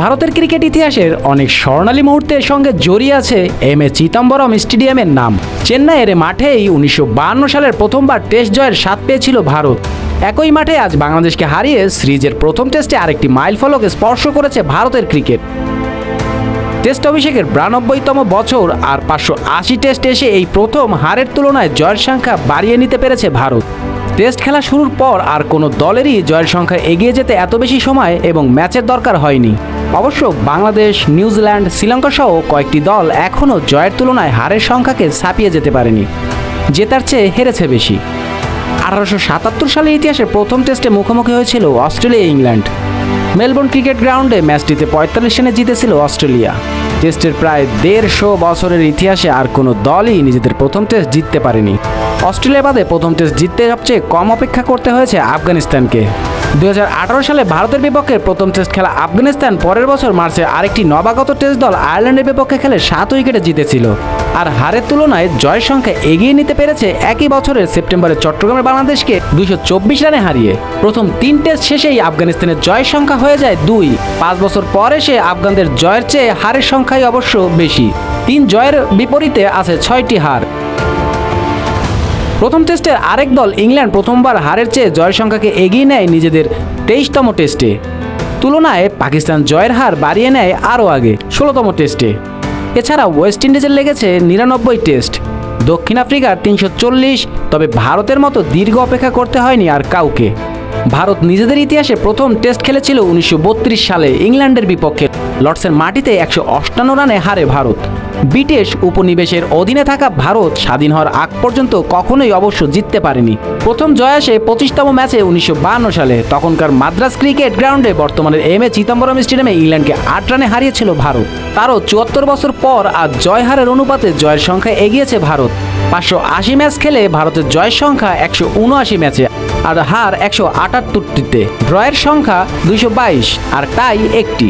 ভারতের ক্রিকেট ইতিহাসের অনেক স্বর্ণালী মুহূর্তের সঙ্গে জড়িয়ে আছে এম এ চিদম্বরম স্টেডিয়ামের নাম। চেন্নাইয়ের মাঠেই উনিশশো সালের প্রথমবার টেস্ট জয়ের স্বাদ পেয়েছিল ভারত। একই মাঠে আজ বাংলাদেশকে হারিয়ে সিরিজের প্রথম টেস্টে আরেকটি মাইল ফলক স্পর্শ করেছে ভারতের ক্রিকেট। টেস্ট অভিষেকের বিরানব্বইতম বছর আর পাঁচশো আশি টেস্ট এসে এই প্রথম হারের তুলনায় জয়ের সংখ্যা বাড়িয়ে নিতে পেরেছে ভারত। টেস্ট খেলা শুরুর পর আর কোনো দলেরই জয়ের সংখ্যা এগিয়ে যেতে এত বেশি সময় এবং ম্যাচের দরকার হয়নি। অবশ্য বাংলাদেশ, নিউজিল্যান্ড, শ্রীলঙ্কা সহ কয়েকটি দল এখনও জয়ের তুলনায় হারের সংখ্যাকে ছাপিয়ে যেতে পারেনি। জেতার চেয়ে হেরেছে বেশি। আঠারোশো সাতাত্তর সালের ইতিহাসে প্রথম টেস্টে মুখোমুখি হয়েছিল অস্ট্রেলিয়া, ইংল্যান্ড। মেলবোর্ন ক্রিকেট গ্রাউন্ডে ম্যাচটিতে পঁয়তাল্লিশ রানে জিতেছিল অস্ট্রেলিয়া। টেস্টের প্রায় দেড়শো বছরের ইতিহাসে আর কোনো দলই নিজেদের প্রথম টেস্ট জিততে পারেনি। অস্ট্রেলিয়া বাদে প্রথম টেস্ট জিততে সবচেয়ে কম অপেক্ষা করতে হয়েছে আফগানিস্তানকে। দু হাজার আঠেরো সালে ভারতের বিপক্ষে প্রথম টেস্ট খেলা আফগানিস্তান পরের বছর মার্চে আরেকটি নবাগত টেস্ট দল আয়ারল্যান্ডের বিপক্ষে খেলে সাত উইকেটে জিতেছিল। আর হারের তুলনায় জয়ের সংখ্যা এগিয়ে নিতে পেরেছে একই বছরের সেপ্টেম্বরে চট্টগ্রামের বাংলাদেশকে দুইশো চব্বিশ রানে হারিয়ে। প্রথম তিন টেস্ট শেষেই আফগানিস্তানের জয়ের সংখ্যা হয়ে যায় দুই। পাঁচ বছর পর এসে আফগানদের জয়ের চেয়ে হারের সংখ্যাই অবশ্য বেশি। তিন জয়ের বিপরীতে আছে ছয়টি হার। প্রথম টেস্টের আরেক দল ইংল্যান্ড প্রথমবার হারের চেয়ে জয়ের সংখ্যাকে এগিয়ে নেয় নিজেদের তেইশতম টেস্টে। তুলনায় পাকিস্তান জয়ের হার বাড়িয়ে নেয় আরও আগে, ষোলোতম টেস্টে। এছাড়া ওয়েস্ট ইন্ডিজের লেগেছে নিরানব্বই টেস্ট। দক্ষিণ আফ্রিকার তিনশো চল্লিশ, তবে ভারতের মতো দীর্ঘ অপেক্ষা করতে হয়নি আর কাউকে। ভারত নিজেদের ইতিহাসে প্রথম টেস্ট খেলেছিল উনিশশো বত্রিশ সালে ইংল্যান্ডের বিপক্ষে। লর্ডসের মাটিতে একশো অষ্টান্ন রানে হারে ভারত। ব্রিটিশ উপনিবেশের অধীনে থাকা ভারত স্বাধীন হওয়ার আগ পর্যন্ত কখনোই অবশ্য জিততে পারেনি। প্রথম জয় আসে পঁচিশতম ম্যাচে উনিশশো সালে। তখনকার মাদ্রাস ক্রিকেট গ্রাউন্ডে বর্তমানের এম এ চিদম্বরম স্টেডিয়ামে ইংল্যান্ডকে আট রানে হারিয়েছিল ভারত। তারও চুয়াত্তর বছর পর আজ জয় হারের অনুপাতে জয়ের সংখ্যা এগিয়েছে ভারত। পাঁচশো আশি ম্যাচ খেলে ভারতের জয়ের সংখ্যা একশো উনআশি ম্যাচে আর হার একশো আটাত্তরটিতে। ড্রয়ের সংখ্যা দুইশো বাইশ আর টাই একটি।